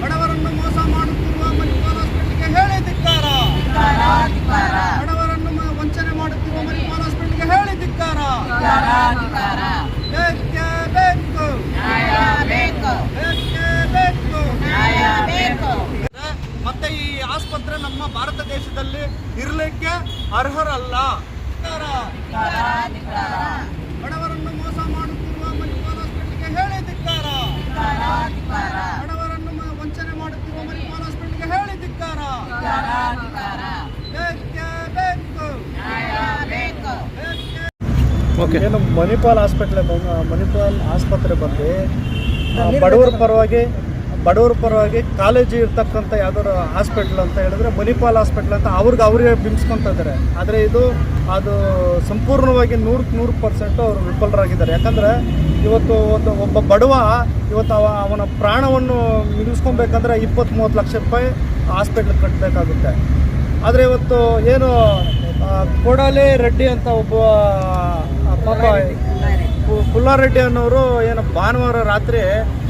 ಬಡವರನ್ನು ಮೋಸ ಮಾಡುತ್ತಿರುವ ಮಣಿಪಾಲ್ ಹಾಸ್ಪಿಟಲ್ಗೆ ಹೇಳಿ ಧಿಕ್ಕಾರ ಬಡವರನ್ನು ಮ- ವಂಚನೆ ಮಾಡುತ್ತಿರುವ ಮಣಿಪಾಲ್ ಹಾಸ್ಪಿಟಲ್ಗೆ ಹೇಳಿ ಧಿಕ್ಕಾರ ಬೇಕೇ ಬೇಕು. ಬೇಕೇ. ಬೇಕು ಮತ್ತೆ ಈ ಆಸ್ಪತ್ರೆ ನಮ್ಮ ಭಾರತ ದೇಶದಲ್ಲಿ ಇರಲಿಕ್ಕೆ ಅರ್ಹರಲ್ಲ. ಧಿಕ್ಕಾರ. ಬಡವರನ್ನು ಮೋಸ ಮಾಡುತ್ತಿರುವ ಮಣಿಪಾಲ್ ಹಾಸ್ಪಿಟಲ್ಗೆ ಹೇಳಿ ಧಿಕ್ಕಾರ ಬಡವರನ್ನು ಮ- ವಂಚನೆ ಮಾಡುತ್ತಿರುವ ಮಣಿಪಾಲ್ ಹಾಸ್ಪಿಟಲ್ಗೆ ಹೇಳಿ ಧಿಕ್ಕಾರ. ಏನು ಮಣಿಪಾಲ್ ಹಾಸ್ಪಿಟ್ಲ್ ಮಣಿಪಾಲ್ ಆಸ್ಪತ್ರೆ ಬಂದು ಬಡವರ ಪರವಾಗಿ ಬಡವರ ಪರವಾಗಿ ಕಾಲೇಜು ಇರ್ತಕ್ಕಂಥ ಯಾವ್ದಾದ್ರು ಹಾಸ್ಪಿಟ್ಲ್ ಅಂತ ಹೇಳಿದ್ರೆ ಮಣಿಪಾಲ್ ಹಾಸ್ಪಿಟ್ಲ್ ಅಂತ ಅವ್ರಿಗೆ ಅವರಿಗೆ ಬಿಂಬಿಸ್ಕೊತಾ ಇದ್ದಾರೆ ಆದರೆ ಇದು ಅದು ಸಂಪೂರ್ಣವಾಗಿ ನೂರಕ್ಕೆ ನೂರು ಪರ್ಸೆಂಟು ಅವರು ವಿಫಲರಾಗಿದ್ದಾರೆ. ಯಾಕಂದರೆ ಇವತ್ತು ಒಂದು ಒಬ್ಬ ಬಡವ, ಇವತ್ತು ಅವ ಅವನ ಪ್ರಾಣವನ್ನು ಮಿಗಿಸ್ಕೊಬೇಕಂದ್ರೆ ಇಪ್ಪತ್ತು ಮೂವತ್ತು ಲಕ್ಷ ರೂಪಾಯಿ ಹಾಸ್ಪಿಟ್ಲ್ ಕಟ್ಟಬೇಕಾಗುತ್ತೆ ಆದರೆ ಇವತ್ತು ಏನು ಕೊಡಾಲಿ ರೆಡ್ಡಿ ಅಂತ ಒಬ್ಬ ಪಾಪ ಪುಲ್ಲಾರೆಡ್ಡಿ ಅನ್ನೋರು ಏನು ಭಾನುವಾರ ರಾತ್ರಿ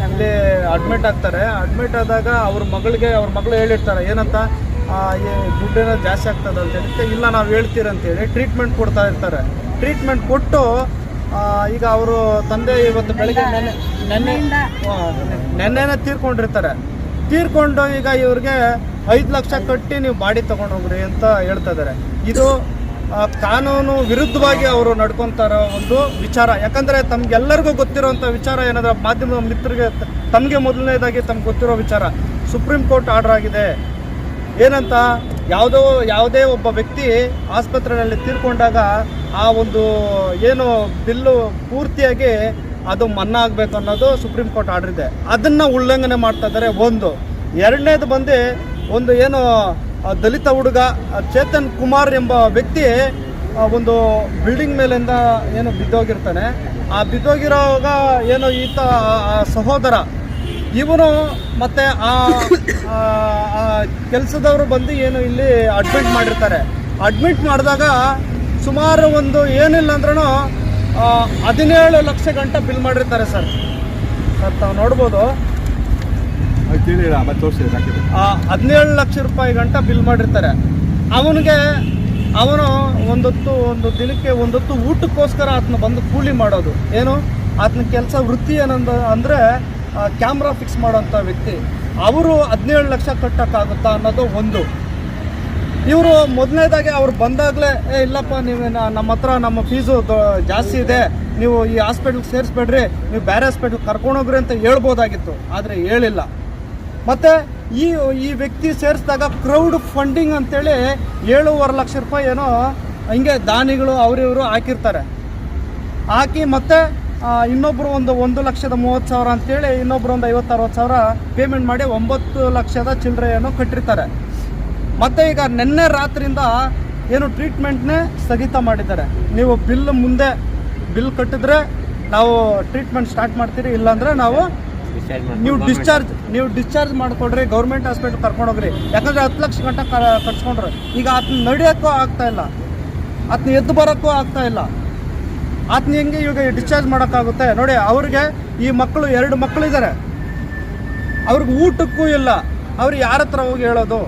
ಇಲ್ಲಿ ಅಡ್ಮಿಟ್ ಆಗ್ತಾರೆ. ಅಡ್ಮಿಟ್ ಆದಾಗ ಅವ್ರ ಮಗಳಿಗೆ, ಅವ್ರ ಮಗಳು ಹೇಳಿರ್ತಾರೆ, ಏನಂತ ಈ ದುಡ್ಡೇನ ಜಾಸ್ತಿ ಆಗ್ತದೆ ಅಂತ ಇಲ್ಲ, ನಾವು ಹೇಳ್ತೀರಂತೇಳಿ. ಟ್ರೀಟ್ಮೆಂಟ್ ಕೊಡ್ತಾ ಇರ್ತಾರೆ. ಟ್ರೀಟ್ಮೆಂಟ್ ಕೊಟ್ಟು ಈಗ ಅವರು ತಂದೆ ಇವತ್ತು ಬೆಳಗ್ಗೆ ನೆನ್ನೆ ನೆನ್ನೆನೇ ತೀರ್ಕೊಂಡಿರ್ತಾರೆ. ತೀರ್ಕೊಂಡು ಈಗ ಇವ್ರಿಗೆ ಐದು ಲಕ್ಷ ಕಟ್ಟಿ ನೀವು ಬಾಡಿ ತಗೊಂಡು ಹೋಗ್ರಿ ಅಂತ ಹೇಳ್ತಾ ಇದ್ದಾರೆ ಇದು ಕಾನೂನು ವಿರುದ್ಧವಾಗಿ ಅವರು ನಡ್ಕೊತಾರೋ ಒಂದು ವಿಚಾರ. ಯಾಕಂದ್ರೆ ತಮ್ಗೆಲ್ಲರಿಗೂ ಗೊತ್ತಿರೋಂಥ ವಿಚಾರ ಏನಂದ್ರೆ ಮಾಧ್ಯಮ ಮಿತ್ರರಿಗೆ ತಮಗೆ ಮೊದಲನೇದಾಗಿ ತಮ್ಗೆ ಗೊತ್ತಿರೋ ವಿಚಾರ. ಸುಪ್ರೀಂ ಕೋರ್ಟ್ ಆರ್ಡರ್ ಆಗಿದೆ. ಏನಂತ ಯಾವುದೋ, ಯಾವುದೇ ಒಬ್ಬ ವ್ಯಕ್ತಿ ಆಸ್ಪತ್ರೆಯಲ್ಲಿ ತೀರ್ಕೊಂಡಾಗ ಆ ಒಂದು ಏನು ಬಿಲ್ಲು ಪೂರ್ತಿಯಾಗಿ ಅದು ಮನ್ನಾ ಆಗಬೇಕು ಅನ್ನೋದು ಸುಪ್ರೀಂ ಕೋರ್ಟ್ ಆರ್ಡರ್ ಇದೆ. ಅದನ್ನು ಉಲ್ಲಂಘನೆ ಮಾಡ್ತಾ ಇದ್ದಾರೆ ಒಂದು. ಎರಡನೇದು ಬಂದು ಒಂದು ಏನು ದಲಿತ ಹುಡುಗ ಚೇತನ್ ಕುಮಾರ್ ಎಂಬ ವ್ಯಕ್ತಿ ಒಂದು ಬಿಲ್ಡಿಂಗ್ ಮೇಲಿಂದ ಏನು ಬಿದ್ದೋಗಿರ್ತಾನೆ. ಆ ಬಿದ್ದೋಗಿರೋವಾಗ ಏನು ಈತ ಸಹೋದರ ಇವನು ಮತ್ತೆ ಆ ಕೆಲಸದವರು ಬಂದು ಏನು ಇಲ್ಲಿ ಅಡ್ಮಿಟ್ ಮಾಡಿರ್ತಾರೆ. ಅಡ್ಮಿಟ್ ಮಾಡಿದಾಗ ಸುಮಾರು ಒಂದು ಏನಿಲ್ಲ ಅಂದ್ರೂ ಹದಿನೇಳು ಲಕ್ಷ ಗಂಟ ಬಿಲ್ ಮಾಡಿರ್ತಾರೆ ಸರ್ ಸರ್ ತಾವು ನೋಡ್ಬೋದು. ಹದಿನೇಳು ಲಕ್ಷ ರೂಪಾಯಿ ಗಂಟ ಬಿಲ್ ಮಾಡಿರ್ತಾರೆ. ಅವನಿಗೆ ಅವನು ಒಂದೊತ್ತು ಒಂದು ದಿನಕ್ಕೆ ಒಂದೊತ್ತು ಊಟಕ್ಕೋಸ್ಕರ ಆತನ ಬಂದು ಕೂಲಿ ಮಾಡೋದು. ಏನು? ಆತನ ಕೆಲಸ ವೃತ್ತಿ ಏನಂದ ಅಂದರೆ ಕ್ಯಾಮ್ರಾ ಫಿಕ್ಸ್ ಮಾಡೋಂಥ ವ್ಯಕ್ತಿ, ಅವರು ಹದಿನೇಳು ಲಕ್ಷ ಕಟ್ಟೋಕ್ಕಾಗುತ್ತಾ ಅನ್ನೋದು ಒಂದು. ಇವರು ಮೊದಲನೇದಾಗಿ ಅವ್ರು ಬಂದಾಗಲೇ, ಏ, ಇಲ್ಲಪ್ಪ, ನೀವು ನಮ್ಮ ಹತ್ರ ನಮ್ಮ ಫೀಸು ಜಾಸ್ತಿ ಇದೆ, ನೀವು ಈ ಹಾಸ್ಪಿಟ್ಲ್ಗೆ ಸೇರಿಸ್ಬೇಡ್ರಿ, ನೀವು ಬೇರೆ ಹಾಸ್ಪಿಟ್ಲ್ ಕರ್ಕೊಂಡೋಗ್ರಿ ಅಂತ ಹೇಳ್ಬೋದಾಗಿತ್ತು, ಆದರೆ ಹೇಳಿಲ್ಲ. ಮತ್ತು ಈ ಈ ವ್ಯಕ್ತಿ ಸೇರಿಸಿದಾಗ ಕ್ರೌಡ್ ಫಂಡಿಂಗ್ ಅಂತೇಳಿ ಏಳುವರೆ ಲಕ್ಷ ರೂಪಾಯಿ ಏನೋ ಹಿಂಗೆ ದಾನಿಗಳು ಅವರಿವರು ಹಾಕಿರ್ತಾರೆ. ಹಾಕಿ ಮತ್ತೆ ಆ, ಇನ್ನೊಬ್ರು ಒಂದು ಒಂದು ಲಕ್ಷದ ಮೂವತ್ತು ಸಾವಿರ ಅಂತೇಳಿ ಇನ್ನೊಬ್ರು ಒಂದು ಐವತ್ತು ಅರವತ್ತು ಸಾವಿರ ಪೇಮೆಂಟ್ ಮಾಡಿ ಒಂಬತ್ತು ಲಕ್ಷದ ಚಿಲ್ಲರೆಯನ್ನು ಕಟ್ಟಿರ್ತಾರೆ. ಮತ್ತು ಈಗ ನಿನ್ನೆ ರಾತ್ರಿಯಿಂದ ಏನು ಟ್ರೀಟ್ಮೆಂಟ್ನೇ ಸ್ಥಗಿತ ಮಾಡಿದ್ದಾರೆ. ನೀವು ಬಿಲ್ ಮುಂದೆ ಬಿಲ್ ಕಟ್ಟಿದ್ರೆ ನಾವು ಟ್ರೀಟ್ಮೆಂಟ್ ಸ್ಟಾರ್ಟ್ ಮಾಡ್ತೀರಿ ಇಲ್ಲಾಂದರೆ ನಾವು ನೀವು ಡಿಸ್ಚಾರ್ಜ್ ನೀವು ಡಿಸ್ಚಾರ್ಜ್ ಮಾಡಿಕೊಡ್ರಿ ಗೌರ್ಮೆಂಟ್ ಹಾಸ್ಪಿಟ್ಲ್ ಕರ್ಕೊಂಡೋಗ್ರಿ ಯಾಕಂದರೆ ಹತ್ತು ಲಕ್ಷ ಗಂಟೆ ಕಟ್ಸ್ಕೊಂಡ್ರೆ. ಈಗ ಅದನ್ನ ನಡೆಯೋಕ್ಕೂ ಆಗ್ತಾ ಇಲ್ಲ. ಆತನ ಎದ್ದು ಬರೋಕ್ಕೂ ಆಗ್ತಾಯಿಲ್ಲ ಇಲ್ಲ. ಆತನ ಹೆಂಗೆ ಇವಾಗ ಡಿಸ್ಚಾರ್ಜ್ ಮಾಡೋಕ್ಕಾಗುತ್ತೆ. ನೋಡಿ, ಅವ್ರಿಗೆ ಈ ಮಕ್ಕಳು, ಎರಡು ಮಕ್ಕಳಿದ್ದಾರೆ ಅವ್ರಿಗೆ ಊಟಕ್ಕೂ ಇಲ್ಲ. ಅವ್ರು ಯಾರ ಹತ್ರ ಹೋಗಿ ಹೇಳೋದು?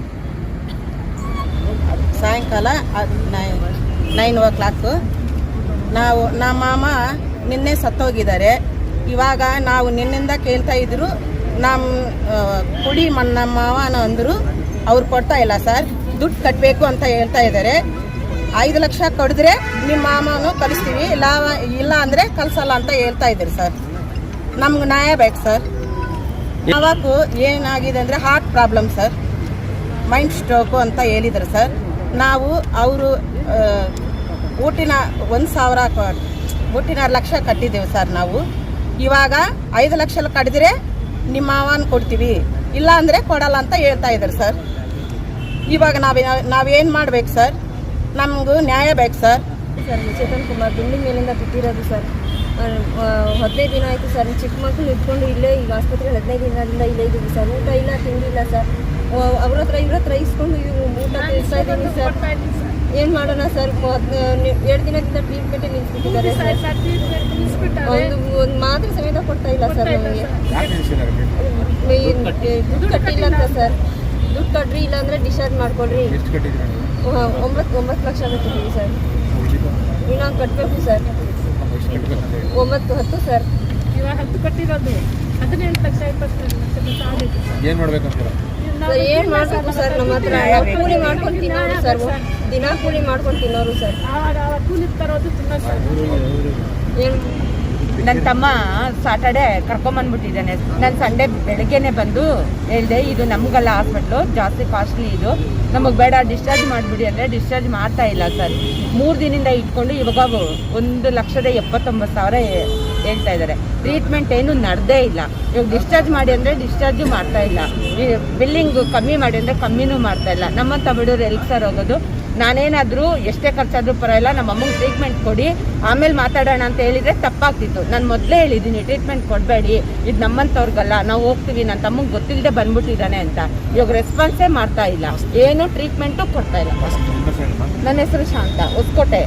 ಸಾಯಂಕಾಲ ನೈನ್ ಓ ಕ್ಲಾಕು. ನಾವು, ನಮ್ಮ ಮಾಮ ನಿನ್ನೆ ಸತ್ತೋಗಿದ್ದಾರೆ. ಇವಾಗ ನಾವು ನಿನ್ನಿಂದ ಕೇಳ್ತಾ ಇದ್ರು ನಮ್ಮ ಕುಡಿ ಮಣ್ಣ ಮಾವನ ಅಂದರು, ಅವ್ರು ಕೊಡ್ತಾ ಇಲ್ಲ, ಸರ್. ದುಡ್ಡು ಕಟ್ಟಬೇಕು ಅಂತ ಹೇಳ್ತಾ ಇದ್ದಾರೆ. ಐದು ಲಕ್ಷ ಕೊಡಿದ್ರೆ ನಿಮ್ಮ ಮಾಮನು ಕಲಿಸ್ತೀವಿ ಇಲ್ಲ ಇಲ್ಲ ಅಂದರೆ ಕಲಿಸಲ್ಲ ಅಂತ ಹೇಳ್ತಾ ಇದ್ದೀರಿ ಸರ್. ನಮ್ಗೆ ನ್ಯಾಯ ಬೇಕು ಸರ್. ಯಾವಾಗೂ ಏನಾಗಿದೆ ಅಂದರೆ heart problem sir. Mind stroke ಅಂತ ಹೇಳಿದ್ರು ಸರ್. ನಾವು ಅವರು ಊಟಿನ ಒಂದು ಸಾವಿರ ಊಟಿನ ಲಕ್ಷ ಕಟ್ಟಿದ್ದೇವೆ ಸರ್ ನಾವು. ಇವಾಗ ಐದು ಲಕ್ಷ ಕಡಿದ್ರೆ ನಿಮ್ಮ ಮಾವನ ಕೊಡ್ತೀವಿ. ಇಲ್ಲ ಅಂದರೆ ಕೊಡಲ್ಲ ಅಂತ ಹೇಳ್ತಾ ಇದ್ದಾರೆ ಸರ್. ಇವಾಗ ನಾವು, ನಾವೇನು ಮಾಡ್ಬೇಕು ಸರ್? ನಮಗೂ ನ್ಯಾಯ ಬೇಕು sir. Sir Chetan Kumar building ಮೇಲಿಂದ ಬಿದ್ದಿರೋದು ಸರ್. ಹದಿನೈದು ದಿನ ಆಯಿತು ಸರ್. ಚಿಕ್ಕ ಮಕ್ಕಳು ಇಟ್ಕೊಂಡು ಇಲ್ಲೇ ಈಗ ಆಸ್ಪತ್ರೆಗೆ ಹದಿನೈದು ದಿನದಿಂದ ಇಲ್ಲೇ ಇದ್ದೀವಿ ಸರ್. ಊಟ ಇಲ್ಲ ತಿಂಡಿ ಇಲ್ಲ ಸರ್. ಅವ್ರ ಹತ್ರ ಇವ್ರ ಹತ್ರ ಇಸ್ಕೊಂಡು ಇವು ಊಟ ತಿನ್ನಿಸ್ತಾ ಇದ್ದೀನಿ ಸರ್. ಏನು ಮಾಡೋಣ ಸರ್? ಎರಡು ದಿನದಿಂದ ಟ್ರೀಟ್ಮೆಂಟ್ ನಿಲ್ಸ್ಬಿಟ್ಟಿದ್ದಾರೆ ಸರ್ ಒಂದು ಒಂದು ಮಾತ್ರೆ ಸಮೇತ ಕೊಡ್ತಾ ಇಲ್ಲ ಸರ್ ನಮಗೆ. ದುಡ್ಡು ಕಟ್ಟಿಲ್ಲ ಅಂತ ಸರ್. ದುಡ್ಡು ಕಟ್ಟ್ರಿ ಇಲ್ಲ ಅಂದ್ರೆ ಡಿಸ್ಚಾರ್ಜ್ ಮಾಡ್ಕೊಳ್ರಿ ಒಂಬತ್ತು ಒಂಬತ್ತು ಲಕ್ಷ ಕಟ್ಟಿದ್ದೀವಿ ಸರ್. ಇನ್ನೂ ಕಟ್ಟಬೇಕು ಸರ್. ಒಂಬತ್ತು ಹತ್ತು ಸರ್. ಇವಾಗ ಹತ್ತು ಕಟ್ಟಿರೋದು. ಹದಿನೆಂಟು ಲಕ್ಷ ಇಪ್ಪತ್ತು ಲಕ್ಷ ಏನು ಮಾಡ್ಬೇಕಂತೀರ? ಸರ್ ಏನ್ ಮಾಡ್ಬೇಕು ಸರ್? ನಮ್ಮ ಹತ್ರ ನಾವು ಕೂಲಿ ಮಾಡ್ಕೊಂಡು ತಿನ್ನೋರು ಸರ್. ದಿನ ಕೂಲಿ ಮಾಡ್ಕೊಂಡು ತಿನ್ನೋರು ಸರ್. ಆವಾಗ ಆವಾಗ ಕೂಲಿ ತರೋದು ತುಂಬ ಏನ್? ನನ್ನ ತಮ್ಮ ಸಾಟರ್ಡೆ ಕರ್ಕೊಂಬಂದ್ಬಿಟ್ಟಿದ್ದಾನೆ. ನಾನು ಸಂಡೇ ಬೆಳಗ್ಗೆನೆ ಬಂದು ಹೇಳಿದೆ, ಇದು ನಮಗಲ್ಲ ಹಾಸ್ಪಿಟ್ಲು ಜಾಸ್ತಿ ಕಾಸ್ಟ್ಲಿ ಇದು. ನಮಗೆ ಬೇಡ ಡಿಸ್ಚಾರ್ಜ್ ಮಾಡಿಬಿಡಿ ಅಂದರೆ ಡಿಸ್ಚಾರ್ಜ್ ಮಾಡ್ತಾ ಇಲ್ಲ ಸರ್. ಮೂರು ದಿನದಿಂದ ಇಟ್ಕೊಂಡು ಇವಾಗ ಒಂದು ಲಕ್ಷದ ಎಪ್ಪತ್ತೊಂಬತ್ತು ಸಾವಿರ ಹೇಳ್ತಾ ಇದ್ದಾರೆ. ಟ್ರೀಟ್ಮೆಂಟ್ ಏನು ನಡೆದೇ ಇಲ್ಲ. ಇವಾಗ ಡಿಸ್ಚಾರ್ಜ್ ಮಾಡಿ ಅಂದರೆ ಡಿಸ್ಚಾರ್ಜು ಮಾಡ್ತಾ ಇಲ್ಲ. ಬಿಲ್ಲಿಂಗ್ ಕಮ್ಮಿ ಮಾಡಿ ಅಂದರೆ ಕಮ್ಮಿನೂ ಮಾಡ್ತಾ ಇಲ್ಲ. ನಮ್ಮಂಥ ಬಡವ್ರು ಎಲ್ಲಿ ಸರ್ ಹೋಗೋದು? ನಾನೇನಾದರೂ ಎಷ್ಟೇ ಖರ್ಚಾದರೂ ಪರವಾಗಿಲ್ಲ ನಮ್ಮ ಅಮ್ಮಗೆ ಟ್ರೀಟ್ಮೆಂಟ್ ಕೊಡಿ. ಆಮೇಲೆ ಮಾತಾಡೋಣ ಅಂತ ಹೇಳಿದರೆ ತಪ್ಪಾಗ್ತಿತ್ತು. ನಾನು ಮೊದಲೇ ಹೇಳಿದ್ದೀನಿ ಟ್ರೀಟ್ಮೆಂಟ್ ಕೊಡಬೇಡಿ. ಇದು ನಮ್ಮಂಥವ್ರಿಗಲ್ಲ ನಾವು ಹೋಗ್ತೀವಿ ನನ್ನ ತಮ್ಮಂಗೆ ಗೊತ್ತಿಲ್ಲದೆ ಬಂದ್ಬಿಟ್ಟಿದ್ದಾನೆ ಅಂತ. ಇವಾಗ ರೆಸ್ಪಾನ್ಸೇ ಮಾಡ್ತಾ ಇಲ್ಲ. ಏನು ಟ್ರೀಟ್ಮೆಂಟು ಕೊಡ್ತಾ ಇಲ್ಲ. ನನ್ನ ಹೆಸರು ಶಾಂತ ಹೊಸಕೋಟೆ.